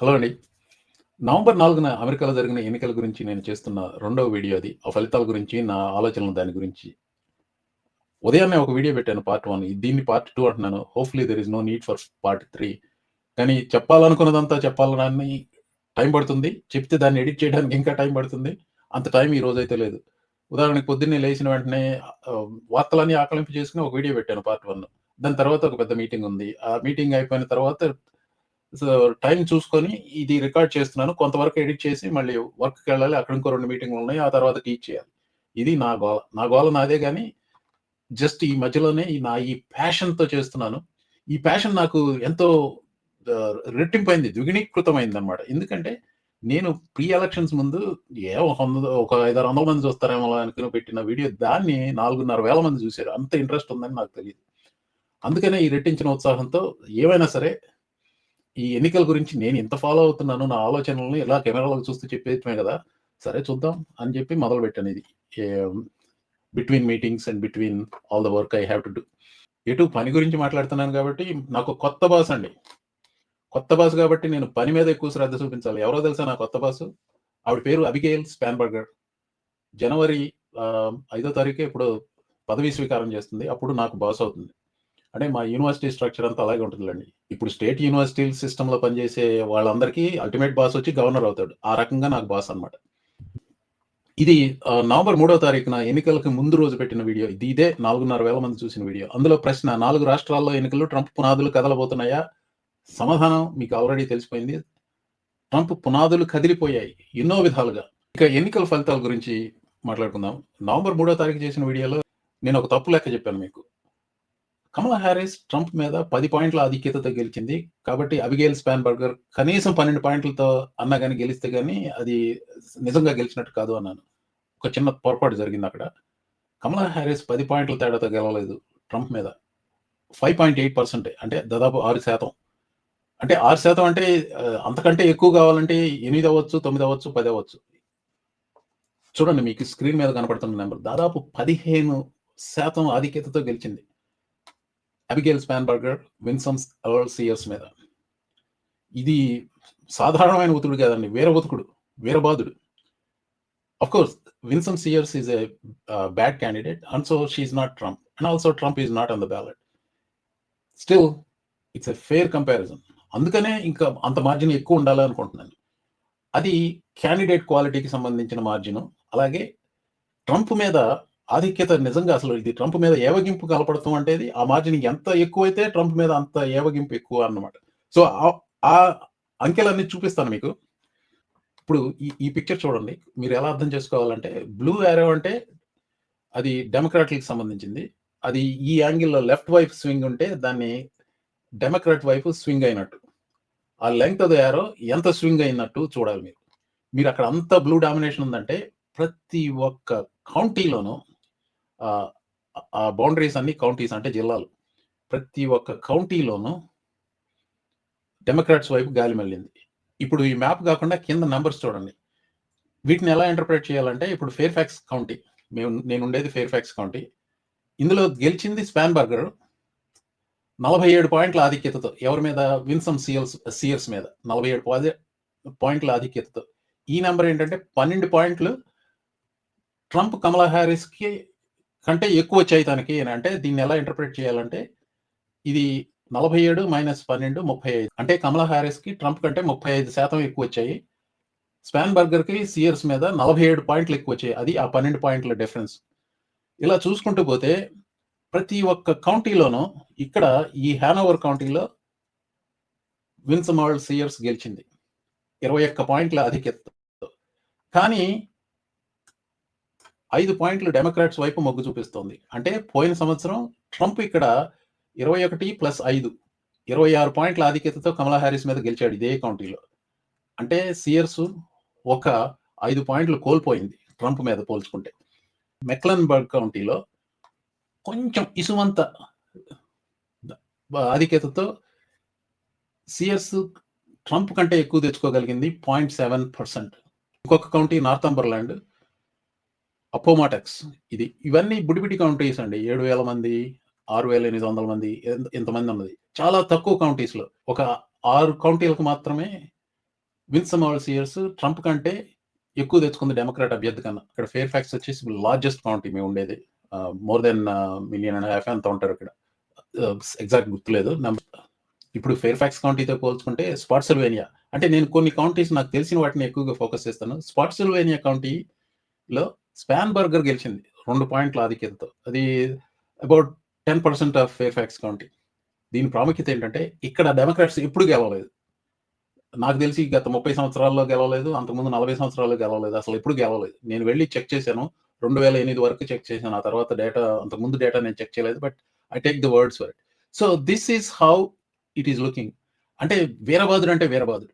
Hello అండి. November నాలుగున అమెరికాలో జరిగిన ఎన్నికల గురించి నేను చేస్తున్న రెండవ వీడియో అది. ఆ ఫలితాల గురించి, నా ఆలోచనలు దాని గురించి. ఉదయాన్నే ఒక వీడియో పెట్టాను పార్ట్ వన్ దీన్ని పార్ట్ టూ అంటున్నాను. Hopefully there is no need for part three కానీ చెప్పాలనుకున్నదంతా చెప్పాలని టైం పడుతుంది. చెప్తే దాన్ని ఎడిట్ చేయడానికి ఇంకా టైం పడుతుంది. అంత టైం ఈ రోజు అయితే లేదు. ఉదాహరణకు పొద్దున్నే లేచిన వెంటనే వార్తలన్నీ ఆకలింపు చేసుకుని ఒక వీడియో పెట్టాను పార్ట్ వన్ దాని తర్వాత ఒక పెద్ద మీటింగ్ ఉంది. ఆ మీటింగ్ అయిపోయిన తర్వాత సో, టైం చూసుకొని ఇది రికార్డ్ చేస్తున్నాను. కొంతవరకు ఎడిట్ చేసి మళ్ళీ వర్క్‌కెళ్ళాలి. అక్కడ ఇంకో రెండు మీటింగ్లు ఉన్నాయి ఆ తర్వాత టీచ్ చేయాలి. ఇది నా గోల. నా గోల నాదే కానీ జస్ట్ ఈ మధ్యలోనే ఈ నా ఈ ప్యాషన్‌తో చేస్తున్నాను. ఈ ప్యాషన్ నాకు ఎంతో రెట్టింపైంది ద్విగుణీకృతమైంది అనమాట ఎందుకంటే, నేను ప్రీ ఎలక్షన్స్ ముందు ఏ ఒక వంద ఒక 5, 600 మంది చూస్తారేమో అనుకుని పెట్టిన వీడియో దాన్ని నాలుగున్నర వేల మంది చూశారు అంత ఇంట్రెస్ట్ ఉందని నాకు తెలియదు అందుకనే ఈ రెట్టించిన ఉత్సాహంతో ఏమైనా సరే, ఈ ఎన్నికల గురించి నేను ఇంత ఫాలో అవుతున్నాను. నా ఆలోచనలను ఇలా కెమెరాలో చూస్తూ చెప్పేటమే కదా సరే చూద్దాం అని చెప్పి మొదలు పెట్టాను ఇది. Between meetings and between all the work I have to do. ఎటు పని గురించి మాట్లాడుతున్నాను కాబట్టి, నాకు కొత్త బాస్ అండి. కొత్త బాస్ కాబట్టి నేను పని మీద ఎక్కువ శ్రద్ధ చూపించాలి. ఎవరో తెలుసా నా కొత్త బాసు? ఆవిడ పేరు అబిగేల్ స్పాన్బర్గర్. జనవరి ఐదో తారీఖు ఇప్పుడు పదవీ స్వీకారం చేస్తుంది. అప్పుడు నాకు బాస్ అవుతుంది. అంటే మా యూనివర్సిటీ స్ట్రక్చర్ అంతా అలాగే ఉంటుందిలెండి. ఇప్పుడు స్టేట్ యూనివర్సిటీ సిస్టమ్‌లో పనిచేసే వాళ్ళందరికీ అల్టిమేట్ బాస్ వచ్చి గవర్నర్ అవుతాడు. ఆ రకంగా నాకు బాస్ అన్నమాట. ఇది నవంబర్ మూడో తారీఖున ఎన్నికలకు ముందు రోజు పెట్టిన వీడియో. ఇది ఇదే నాలుగున్నర వేల మంది చూసిన వీడియో. అందులో ప్రశ్న నాలుగు రాష్ట్రాల్లో ఎన్నికలు ట్రంప్ పునాదులు కదలబోతున్నాయా? సమాధానం మీకు ఆల్రెడీ తెలిసిపోయింది. ట్రంప్ పునాదులు కదిలిపోయాయి. ఎన్నో విధాలుగా. ఇక ఎన్నికల ఫలితాల గురించి మాట్లాడుకుందాం. నవంబర్ మూడో తారీఖు చేసిన వీడియోలో నేను ఒక తప్పు లెక్క చెప్పాను మీకు. కమలా హ్యారిస్ ట్రంప్ మీద పది పాయింట్ల ఆధిక్యతతో గెలిచింది. కాబట్టి అభిగెల్ స్పాన్ బర్గర్ కనీసం 12 పాయింట్లతో అన్నా కానీ గెలిస్తే కానీ అది నిజంగా గెలిచినట్టు కాదు అన్నాను. ఒక చిన్న పొరపాటు జరిగింది అక్కడ కమలా హ్యారిస్ పది పాయింట్ల తేడాతో గెలవలేదు ట్రంప్ మీద. 5.8% అంటే దాదాపు ఆరు శాతం అంటే ఆరు శాతం అంటే అంతకంటే ఎక్కువ కావాలంటే ఎనిమిది అవ్వచ్చు, తొమ్మిది అవ్వచ్చు, పది అవ్వచ్చు. చూడండి మీకు స్క్రీన్ మీద కనపడుతున్న నెంబర్ దాదాపు 15% ఆధిక్యతతో గెలిచింది. Abigail Spanberger, Winsome Earle Sears మీద. ఇది సాధారణమైన ఉతుడు కాదండి. వీర ఉతుకుడు. వీరబాదుడు. Of course Winsome Sears is a bad candidate and so she is not Trump. And also Trump is not on the ballot. Still it's a fair comparison. అందుకనే ఇంకా అంత మార్జిన్ ఎక్కువ ఉండాలి అనుకుంటున్నాను. అది క్యాండిడేట్ క్వాలిటీకి సంబంధించిన మార్జిను. అలాగే ట్రంప్ మీద ఆధిక్యత నిజంగా అసలు ఇది ట్రంప్ మీద ఏవగింపు కలపడతాం అంటేది ఆ మార్జిన్ ఎంత ఎక్కువైతే ట్రంప్ మీద అంత ఏవగింపు ఎక్కువ అన్నమాట. సో, ఆ అంకెలన్నీ చూపిస్తాను మీకు. ఇప్పుడు ఈ ఈ పిక్చర్ చూడండి. మీరు ఎలా అర్థం చేసుకోవాలంటే బ్లూ యారో అంటే అది డెమోక్రాట్‌లకి సంబంధించింది. అది ఈ యాంగిల్‌లో లెఫ్ట్ వైపు స్వింగ్ ఉంటే దాన్ని డెమోక్రాట్ వైపు స్వింగ్ అయినట్టు. ఆ లెంగ్త్ ఆఫ్ యారో ఎంత స్వింగ్ అయినట్టు చూడాలి మీరు. మీరు అక్కడ అంత బ్లూ డామినేషన్ ఉందంటే ప్రతి ఒక్క కౌంటీలోనూ ఆ బౌండరీస్ అన్ని కౌంటీస్ అంటే జిల్లాలు. ప్రతి ఒక్క కౌంటీలోనూ డెమోక్రాట్స్ వైపు గాలి మళ్ళింది. ఇప్పుడు ఈ మ్యాప్ కాకుండా కింద నంబర్స్ చూడండి. వీటిని ఎలా ఇంటర్ప్రిట్ చేయాలంటే ఇప్పుడు ఫెయిర్‌ఫాక్స్ కౌంటీ. మేము నేను నేనుండేది ఫెయిర్‌ఫాక్స్ కౌంటీ. ఇందులో గెలిచింది స్పాన్ బర్గర్ నలభై ఏడు పాయింట్ల ఆధిక్యతతో ఎవరి మీద? విన్సమ్ సియల్స్ సియర్స్ మీద. 47 పాజి పాయింట్ల ఆధిక్యతతో. ఈ నెంబర్ ఏంటంటే 12 పాయింట్లు ట్రంప్, కమలా హారిస్‌కి కంటే ఎక్కువ వచ్చాయి తనకి అని అంటే దీన్ని ఎలా ఇంటర్ప్రిట్ చేయాలంటే ఇది 47 మైనస్ 12 35. అంటే కమలా హారిస్‌కి ట్రంప్ కంటే ముప్పై ఐదు శాతం ఎక్కువ వచ్చాయి స్పాన్ బర్గర్కి సీయర్స్ మీద 47 పాయింట్లు ఎక్కువ వచ్చాయి అది ఆ 12 పాయింట్ల డిఫరెన్స్. ఇలా చూసుకుంటూ పోతే ప్రతి ఒక్క కౌంటీలోనూ ఇక్కడ ఈ హ్యానోవర్ కౌంటీలో విన్సమాల్డ్ ఎర్ల్ సీయర్స్ గెలిచింది. 21 పాయింట్ల ఆధిక్యతతో. కానీ ఐదు పాయింట్లు డెమోక్రాట్స్ వైపు మొగ్గు చూపిస్తోంది. అంటే పోయిన సంవత్సరం ట్రంప్ ఇక్కడ 21 ప్లస్ 5 26 పాయింట్ల ఆధిక్యతతో కమలా హ్యారిస్ మీద గెలిచాడు ఇదే కౌంటీలో. అంటే సియర్స్ ఒక ఐదు పాయింట్లు కోల్పోయింది ట్రంప్ మీద పోల్చుకుంటే. మెక్లన్బర్గ్ కౌంటీలో కొంచెం ఇసుమంత ఆధిక్యతతో సిఎస్ ట్రంప్ కంటే ఎక్కువ తెచ్చుకోగలిగింది 0.7%. ఇంకొక కౌంటీ నార్థంబర్లాండ్. అపోమాటెక్స్ ఇది. ఇవన్నీ బుడిబిడి కౌంటీస్ అండి. 7,000 మంది, 6,800 మంది ఇంతమంది ఉన్నది. చాలా తక్కువ కౌంటీస్‌లో. ఒక ఆరు కౌంటీలకు మాత్రమే విన్సమ్ ఆల్స్ ట్రంప్ కంటే ఎక్కువ తెచ్చుకుంది డెమోక్రాట్ అభ్యర్థి కన్నా ఇక్కడ ఫేర్ ఫ్యాక్స్ వచ్చేసి లార్జెస్ట్ కౌంటీ మేము ఉండేది more than million and half అంత ఉంటారు ఇక్కడ ఎగ్జాక్ట్ గుర్తులేదు ఇప్పుడు ఫేర్ ఫ్యాక్స్ కౌంటీతో పోల్చుకుంటే స్పాట్సిల్వేనియా అంటే నేను కొన్ని కౌంటీస్ నాకు తెలిసిన వాటిని ఎక్కువగా ఫోకస్ చేస్తాను స్పాట్సిల్వేనియా కౌంటీలో స్పాన్ బర్గర్ గెలిచింది. రెండు పాయింట్ల ఆధిక్యతతో అది about ten percent of Fairfax county దీని ప్రాముఖ్యత ఏంటంటే ఇక్కడ డెమోక్రాట్స్ ఎప్పుడు గెలవలేదు. నాకు తెలిసి గత ముప్పై సంవత్సరాల్లో గెలవలేదు అంతకుముందు నలభై సంవత్సరాల్లో గెలవలేదు అసలు ఎప్పుడు గెలవలేదు. నేను వెళ్ళి చెక్ చేశాను. రెండు వేల ఎనిమిది వరకు చెక్ చేశాను. ఆ తర్వాత డేటా అంతకుముందు డేటా నేను చెక్ చేయలేదు but I take the words for it. So this is how it is looking. అంటే వీరబాదుడు అంటే వీరబాదుడు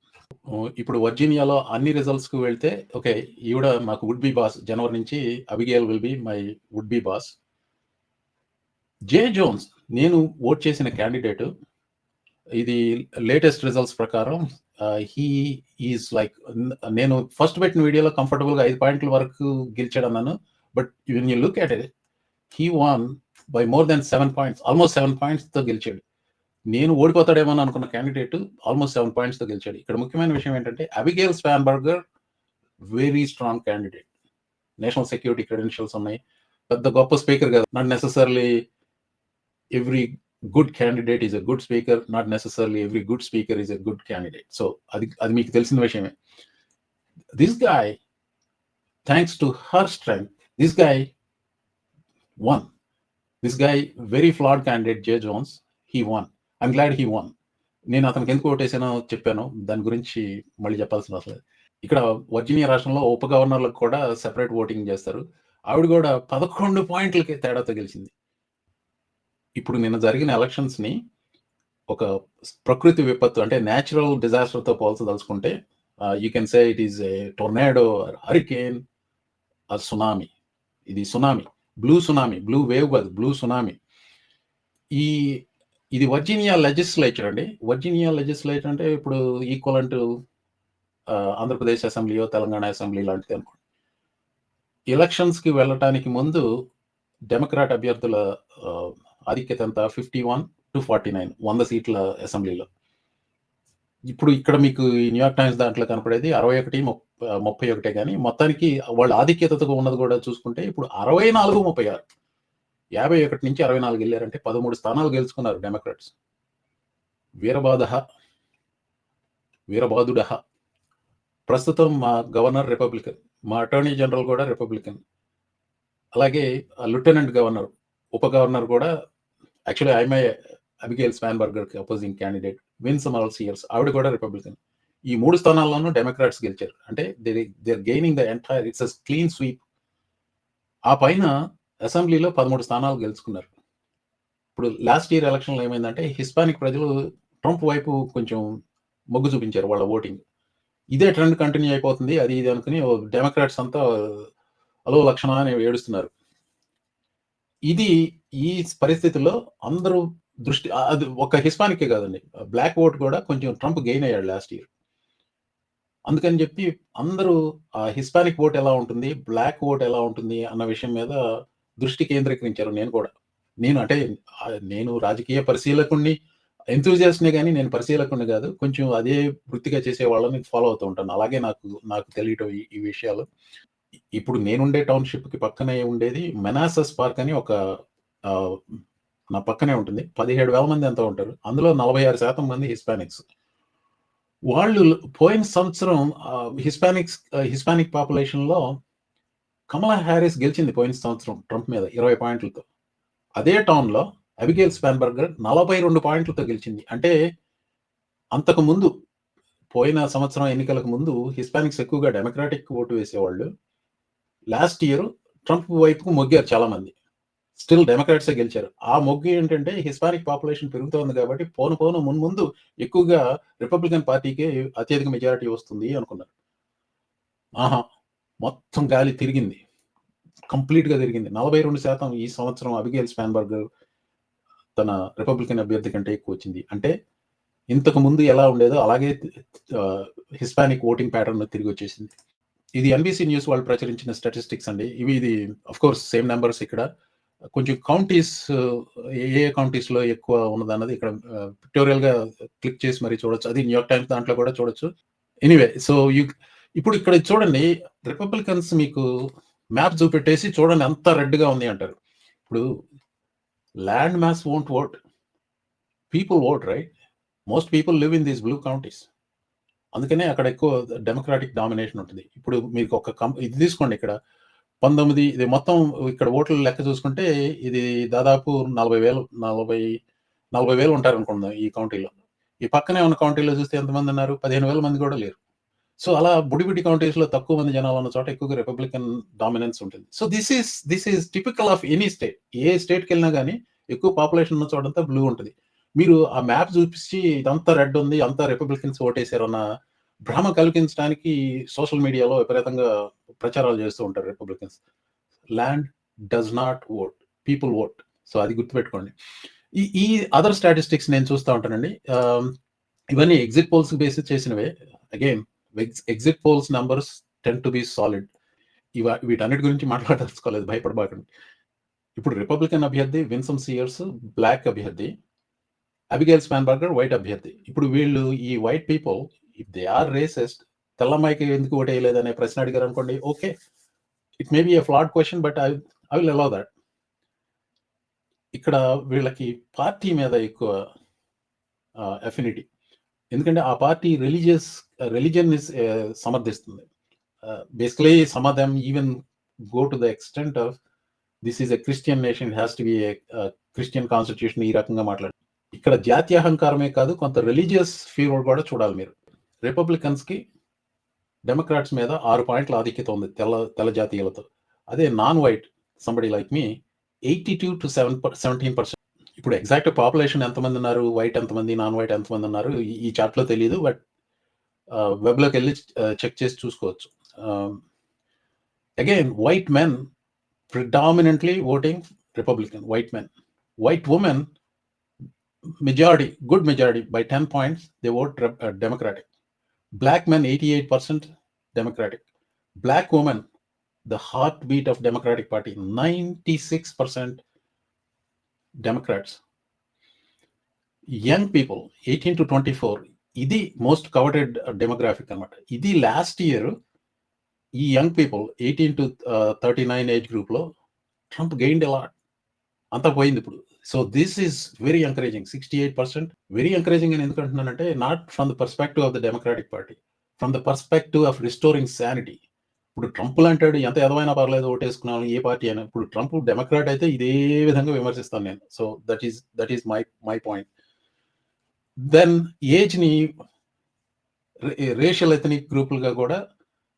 ఇప్పుడు వర్జీనియాలో అన్ని రిజల్ట్స్కు వెళ్తే ఓకే ఈవిడ మాకు వుడ్ బి బాస్ జనవరి నుంచి Abigail will be my would be boss J Jones నేను ఓట్ చేసిన క్యాండిడేట్ ఇది లేటెస్ట్ రిజల్ట్స్ ప్రకారం హీ ఈజ్ లైక్ నేను ఫస్ట్ పెట్టిన వీడియోలో కంఫర్టబుల్గా ఐదు పాయింట్ల వరకు గెలిచాడు అన్నాను. But when you look at it he won by more than seven points almost seven పాయింట్స్తో గెలిచాడు. నేను ఓడిపోతాడేమో అనుకున్న క్యాండిడేట్ ఆల్మోస్ట్ సెవెన్ పాయింట్స్తో గెలిచాడు. ఇక్కడ ముఖ్యమైన విషయం ఏంటంటే Abigail Spanberger very strong candidate national security credentials ఉన్నాయి. పెద్ద గొప్ప స్పీకర్ కదా. Not necessarily every good candidate is a good speaker not necessarily every good speaker is a good candidate so అది అది మీకు తెలిసిన విషయమే. This guy thanks to her strength this guy won this guy very flawed candidate J Jones he won I'm glad he won నేను అతనికి ఎందుకు ఓటేసానో చెప్పాను. దాని గురించి మళ్ళీ చెప్పాల్సిన అవసరం లేదు. ఇక్కడ వర్జీనియా రాష్ట్రంలో ఉప గవర్నర్లకు కూడా సెపరేట్ ఓటింగ్ చేస్తారు. ఆవిడ కూడా పదకొండు పాయింట్లకి తేడాతో గెలిచింది. ఇప్పుడు నిన్న జరిగిన ఎలక్షన్స్ని ఒక ప్రకృతి విపత్తు అంటే న్యాచురల్ డిజాస్టర్తో పోల్చదలుచుకుంటే you can say it is a tornado hurricane or tsunami ఇది tsunami blue tsunami blue wave కాదు. బ్లూ సునామీ ఈ ఇది వర్జీనియా లెజిస్లేచర్ అండి. వర్జీనియా లెజిస్లేచర్ అంటే ఇప్పుడు ఈక్వల్ అంటూ ఆంధ్రప్రదేశ్ అసెంబ్లీయో తెలంగాణ అసెంబ్లీ లాంటిది అనుకోండి. ఎలక్షన్స్కి వెళ్ళటానికి ముందు డెమోక్రాట్ అభ్యర్థుల ఆధిక్యత ఎంత? Fifty one to forty nine వంద సీట్ల అసెంబ్లీలో. ఇప్పుడు ఇక్కడ మీకు న్యూయార్క్ టైమ్స్ దాంట్లో కనపడేది అరవై ఒకటి ముప్పై ఒకటే కానీ మొత్తానికి వాళ్ళ ఆధిక్యతతో ఉన్నది కూడా చూసుకుంటే ఇప్పుడు అరవై నాలుగు ముప్పై ఆరు. యాభై ఒకటి నుంచి అరవై నాలుగు వెళ్ళారంటే పదమూడు స్థానాలు గెలుచుకున్నారు డెమోక్రాట్స్. వీరబాధ వీరబాదుడహ ప్రస్తుతం మా గవర్నర్ రిపబ్లికన్ మా అటార్నీ జనరల్ కూడా రిపబ్లికన్. అలాగే లెఫ్టినెంట్ గవర్నర్ ఉప గవర్నర్ కూడా యాక్చువల్లీ ఐఎమ్ఐ అబిగేల్ స్వాన్బర్గర్కి అపోజింగ్ క్యాండిడేట్. విన్స్ మరల్స్ ఆవిడ కూడా రిపబ్లికన్. ఈ మూడు స్థానాల్లోనూ డెమోక్రాట్స్ గెలిచారు. అంటే they gaining the entire it's a clean sweep ఆ పైన అసెంబ్లీలో పదమూడు స్థానాలు గెలుచుకున్నారు. ఇప్పుడు లాస్ట్ ఇయర్ ఎలక్షన్లో ఏమైందంటే హిస్పానిక్ ప్రజలు ట్రంప్ వైపు కొంచెం మొగ్గు చూపించారు వాళ్ళ ఓటింగ్. ఇదే ట్రెండ్ కంటిన్యూ అయిపోతుంది అది ఇది అనుకుని డెమోక్రాట్స్ అంతా అలో లక్షణ అని ఏడుస్తున్నారు. ఇది ఈ పరిస్థితుల్లో అందరూ దృష్టి అది ఒక హిస్పానికే కాదండి. బ్లాక్ ఓట్ కూడా కొంచెం ట్రంప్ గెయిన్ అయ్యాడు లాస్ట్ ఇయర్. అందుకని చెప్పి అందరూ ఆ హిస్పానిక్ ఓట్ ఎలా ఉంటుంది బ్లాక్ ఓట్ ఎలా ఉంటుంది అన్న విషయం మీద దృష్టి కేంద్రీకరించారు నేను కూడా. నేను అంటే నేను రాజకీయ పరిశీలకుణ్ణి ఎంతూజియాస్ట్నే కానీ నేను పరిశీలకుని కాదు కొంచెం అదే వృత్తిగా చేసే వాళ్ళని ఫాలో అవుతూ ఉంటాను. అలాగే నాకు నాకు తెలియటం ఈ విషయాలు. ఇప్పుడు నేనుండే టౌన్షిప్కి పక్కనే ఉండేది మెనాసస్ పార్క్ అని ఒక నా పక్కనే ఉంటుంది. పదిహేడు వేల మంది ఎంత ఉంటారు. అందులో నలభై ఆరు శాతం మంది హిస్పానిక్స్ వాళ్ళు పోయిన సంవత్సరం హిస్పానిక్స్ హిస్పానిక్ పాపులేషన్లో కమలా హ్యారిస్ గెలిచింది పోయిన సంవత్సరం ట్రంప్ మీద ఇరవై పాయింట్లతో. అదే టౌన్లో అబిగేల్ స్పాన్బర్గర్ నలభై రెండు పాయింట్లతో గెలిచింది. అంటే అంతకు ముందు పోయిన సంవత్సరం ఎన్నికలకు ముందు హిస్పానిక్స్ ఎక్కువగా డెమోక్రాటిక్ ఓటు వేసేవాళ్ళు. లాస్ట్ ఇయర్ ట్రంప్ వైపుకు మొగ్గారు చాలా మంది స్టిల్ డెమోక్రాట్సే గెలిచారు. ఆ మొగ్గు ఏంటంటే హిస్పానిక్ పాపులేషన్ పెరుగుతోంది కాబట్టి పోను పోను మున్ముందు ఎక్కువగా రిపబ్లికన్ పార్టీకే అత్యధిక మెజారిటీ వస్తుంది అనుకున్నారు. ఆహా. మొత్తం గాలి తిరిగింది. కంప్లీట్గా తిరిగింది. నలభై రెండు శాతం ఈ సంవత్సరం అబిగేల్ స్పాన్బర్గ్ తన రిపబ్లికన్ అభ్యర్థి కంటే ఎక్కువ వచ్చింది. అంటే ఇంతకు ముందు ఎలా ఉండేదో అలాగే హిస్పానిక్ ఓటింగ్ ప్యాటర్న్ తిరిగి వచ్చేసింది. ఇది ఎన్బిసి న్యూస్ వాళ్ళు ప్రచురించిన స్టాటిస్టిక్స్ అండి. ఇవి ఇది అఫ్ కోర్స్ సేమ్ నెంబర్స్ ఇక్కడ. కొంచెం కౌంటీస్ ఏ ఏ కౌంటీస్లో ఎక్కువ ఉన్నదన్నది ఇక్కడ పిక్టోరియల్గా క్లిక్ చేసి మరి చూడొచ్చు. అది న్యూయార్క్ టైమ్స్ దాంట్లో కూడా చూడొచ్చు. ఎనీవే సో యూ ఇప్పుడు ఇక్కడ చూడండి రిపబ్లికన్స్ మీకు మ్యాప్ చూపెట్టేసి చూడండి అంత రెడ్గా ఉంది అంటారు. ఇప్పుడు land mass won't vote people vote right most people live in these blue counties అందుకనే అక్కడ ఎక్కువ డెమోక్రాటిక్ డామినేషన్ ఉంటుంది. ఇప్పుడు మీకు ఒక కం ఇది తీసుకోండి ఇక్కడ. పంతొమ్మిది ఇది మొత్తం ఇక్కడ ఓట్ల లెక్క చూసుకుంటే ఇది దాదాపు నలభై వేలు నలభై నలభై వేలు ఉంటారు అనుకుందాం ఈ కౌంటీలో ఈ పక్కనే ఉన్న కౌంటీలో చూస్తే ఎంతమంది ఉన్నారు? పదిహేను వేల మంది కూడా లేరు. సో అలా బుడిబిడి కౌంటీస్లో తక్కువ మంది జనాలు ఉన్న చోట ఎక్కువగా రిపబ్లికన్ డామినెన్స్ ఉంటుంది. So this is this is typical of any state ఏ స్టేట్కి వెళ్ళినా కానీ ఎక్కువ పాపులేషన్ ఉన్న చోట అంతా బ్లూ ఉంటుంది. మీరు ఆ మ్యాప్ చూపించి ఇదంతా రెడ్ ఉంది అంతా రిపబ్లికన్స్ ఓటేసారు అన్న భ్రమ కలిగించడానికి సోషల్ మీడియాలో విపరీతంగా ప్రచారాలు చేస్తూ ఉంటారు Republicans land does not vote people vote so అది గుర్తుపెట్టుకోండి. ఈ ఈ అదర్ స్టాటిస్టిక్స్ నేను చూస్తూ ఉంటానండి. Um, ఇవన్నీ ఎగ్జిట్ పోల్స్ బేసిస్ చేసినవే. Again exit polls numbers tend to be solid ఇవ వీటన్నిటి గురించి మాట్లాడదలుచుకోలేదు భయపడబాకండి. ఇప్పుడు రిపబ్లికన్ అభ్యర్థి విన్సమ్ సియర్స్ బ్లాక్ అభ్యర్థి అబిగేల్ స్పాన్బర్గర్ వైట్ అభ్యర్థి. ఇప్పుడు వీళ్ళు ఈ white people if they are racist తెల్లమ్మాయికి ఎందుకు ఓటేయలేదు అనే ప్రశ్న అడిగారు అనుకోండి okay. It may be a flawed question but I I will allow that ఇక్కడ వీళ్ళకి పార్టీ మీద ఎక్కువ అఫినిటీ ఎందుకంటే ఆ party religious religion సమర్థిస్తుంది. Basically some of them even go to the extent of this is a Christian nation has to be Christian constitution ఈ రకంగా మాట్లాడు. ఇక్కడ జాతీయ అహంకారమే కాదు కొంత రిలీజియస్ ఫీవర్ కూడా చూడాలి మీరు. రిపబ్లికన్స్కి డెమోక్రాట్స్ మీద ఆరు పాయింట్ల ఆధిక్యత ఉంది తెల్ల తెల్ల జాతీయులతో. అదే non white somebody like me eighty two to seven seventeen percent ఇప్పుడు ఎగ్జాక్ట్ పాపులేషన్ ఎంతమంది ఉన్నారు వైట్ ఎంతమంది నాన్ వైట్ ఎంతమంది ఉన్నారు ఈ చాట్లో తెలియదు బట్ వెబ్లోకి వెళ్ళి చెక్ చేసి చూసుకోవచ్చు again white men predominantly voting Republican white men white women majority good majority by ten points they vote Democratic black men eighty eight percent Democratic black women the heartbeat of Democratic party ninety six percent Democrats young people eighteen to twenty four ఇది most coveted demographic అనమాట ఇది last year ఈ young people eighteen to thirty nine age గ్రూప్లో Trump gained ఎలా అంతా పోయింది ఇప్పుడు. So this is very encouraging sixty eight percent very encouraging అని ఎందుకంటున్నానంటే not from the perspective of the Democratic party from the perspective of restoring sanity ఇప్పుడు Trump లాంటాడు ఎంత ఎదవైనా పర్లేదు ఓటేసుకున్నాను ఏ పార్టీ అయినా. ఇప్పుడు ట్రంప్ డెమోక్రాట్ అయితే ఇదే విధంగా విమర్శిస్తాను నేను. So that is that is my my point then ఏజ్ని racial ethnic గ్రూపులుగా కూడా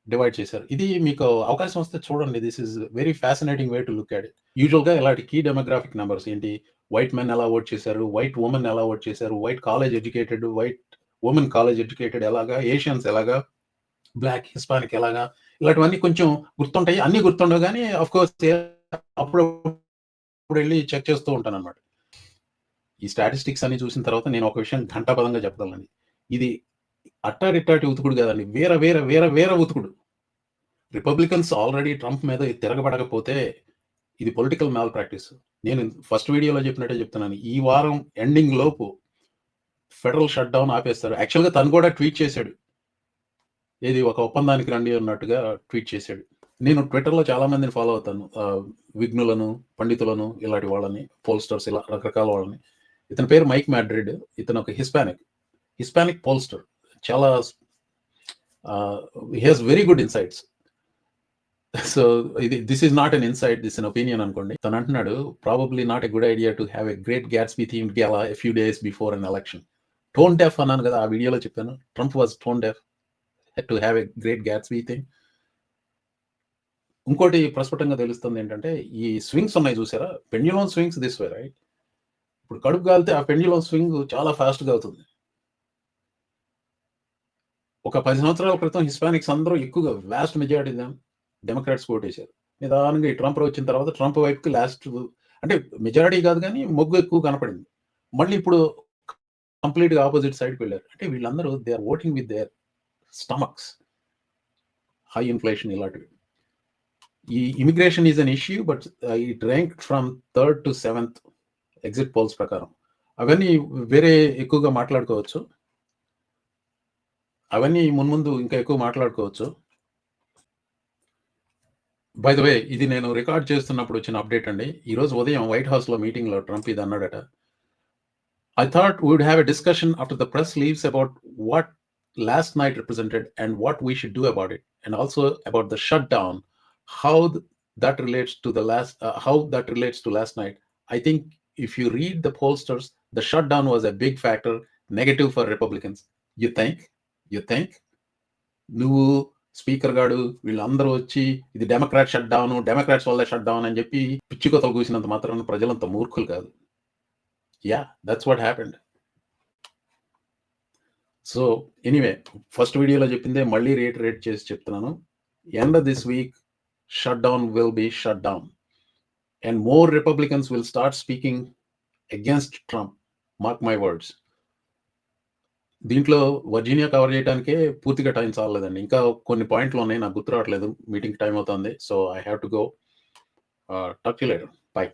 డివైడ్ చేశారు. ఇది మీకు అవకాశం వస్తే చూడండి. This is very fascinating way to look at it యూజువల్గా ఇలాంటి కీ డెమోగ్రాఫిక్ నెంబర్స్ ఏంటి? వైట్ మెన్ ఎలా ఓట్ చేశారు? వైట్ ఉమెన్ ఎలా ఓట్ చేశారు? White college educated white women college educated ఎలాగా? ఏషియన్స్ ఎలాగా? బ్లాక్ హిస్పానిక్ ఎలాగా? ఇలాంటివన్నీ కొంచెం గుర్తుంటాయి. అన్ని గుర్తుండవు కానీ అఫ్ కోర్స్ అప్పుడు వెళ్ళి చెక్ చేస్తూ ఉంటాను అనమాట ఈ స్టాటిస్టిక్స్ అన్ని చూసిన తర్వాత నేను ఒక విషయం ఘంటాపదంగా చెప్తానండి ఇది అట్టారిట్టాటి ఉతుకుడు కదండి. వేర వేర వేర వేర ఉతుకుడు. రిపబ్లికన్స్ ఆల్రెడీ ట్రంప్ మీద తిరగబడకపోతే ఇది పొలిటికల్ మ్యాల్ ప్రాక్టీస్ నేను ఫస్ట్ వీడియోలో చెప్పినట్టే చెప్తున్నాను. ఈ వారం ఎండింగ్ లోపు ఫెడరల్ షట్ డౌన్ ఆపేస్తారు యాక్చువల్గా తను కూడా ట్వీట్ చేశాడు. ఏది ఒక ఒప్పందానికి రండి అన్నట్టుగా ట్వీట్ చేశాడు. నేను ట్విట్టర్లో చాలా మందిని ఫాలో అవుతాను. విఘ్నులను పండితులను ఇలాంటి వాళ్ళని పోల్స్టర్స్ ఇలా రకరకాల వాళ్ళని. ఇతని పేరు మైక్ మ్యాడ్రిడ్ ఇతను ఒక హిస్పానిక్. హిస్పానిక్ పోల్స్టర్ చాలా has very good insights so ఇది this is not an insight this an opinion అనుకోండి. తను అంటున్నాడు probably not a good idea to have a great Gatsby theme gala a few days before an election tone deaf అన్నాను కదా ఆ వీడియోలో చెప్పాను. Trump was tone deaf to have a great Gatsby thing ఇంకోటి ప్రస్ఫుటంగా తెలుస్తుంది ఏంటంటే ఈ స్వింగ్స్ ఉన్నాయి చూసారా? Pendulum swings this way right ఇప్పుడు కడుపు కాలితే ఆ పెండ్యులం స్వింగ్ చాలా ఫాస్ట్గా అవుతుంది. ఒక పది సంవత్సరాల క్రితం హిస్పానిక్స్ అందరూ ఎక్కువగా లాస్ట్ మెజారిటీ డెమోక్రాట్స్ ఓటేశారు నిదానంగా ఈ ట్రంప్ వచ్చిన తర్వాత ట్రంప్ వైపుకి లాస్ట్ అంటే మెజారిటీ కాదు కానీ మొగ్గు ఎక్కువ కనపడింది. మళ్ళీ ఇప్పుడు కంప్లీట్గా ఆపోజిట్ సైడ్కి వెళ్ళారు. అంటే వీళ్ళందరూ they are voting with their stomachs high inflation ఇలాంటివి ఈ immigration is an issue but it rank from third to seventh exit polls ప్రకారం అవన్నీ వేరే ఎక్కువగా మాట్లాడుకోవచ్చు అవన్నీ మున్ముందు ఇంకా ఎక్కువ మాట్లాడుకోవచ్చు. బై ద వే ఇది నేను రికార్డ్ చేస్తున్నప్పుడు వచ్చిన అప్డేట్ అండి. ఈరోజు ఉదయం వైట్ హౌస్‌లో మీటింగ్‌లో ట్రంప్ ఇది అన్నాడట. I thought would have a discussion after the press leaves about what last night represented and what we should do about it, and also about the shutdown, how th- that relates to the last, uh, how that relates to last night. I think if you read the pollsters, the shutdown was a big factor, negative for Republicans. You think? You think? నువ్వు speaker గాడు వీళ్ళందరూ వచ్చి ఇది Democrat shut down Democrats వల్ల shut down అని చెప్పి పిచ్చి కొతలు కూసినంత మాత్రాన ప్రజలంత మూర్ఖులు కాదు yeah that's what happened so anyway first వీడియోలో చెప్పిందే మళ్ళీ రేట్ చేసి చెప్తున్నాను. End this week shutdown will be shutdown and more Republicans will start speaking against Trump mark my words దీంట్లో వర్జీనియా కవర్ చేయడానికే పూర్తిగా టైం చాలలేదండి. ఇంకా కొన్ని పాయింట్లు ఉన్నాయి. నాకు గుర్తు రావట్లేదు. మీటింగ్ టైం అవుతుంది. So I have to go talk you later bye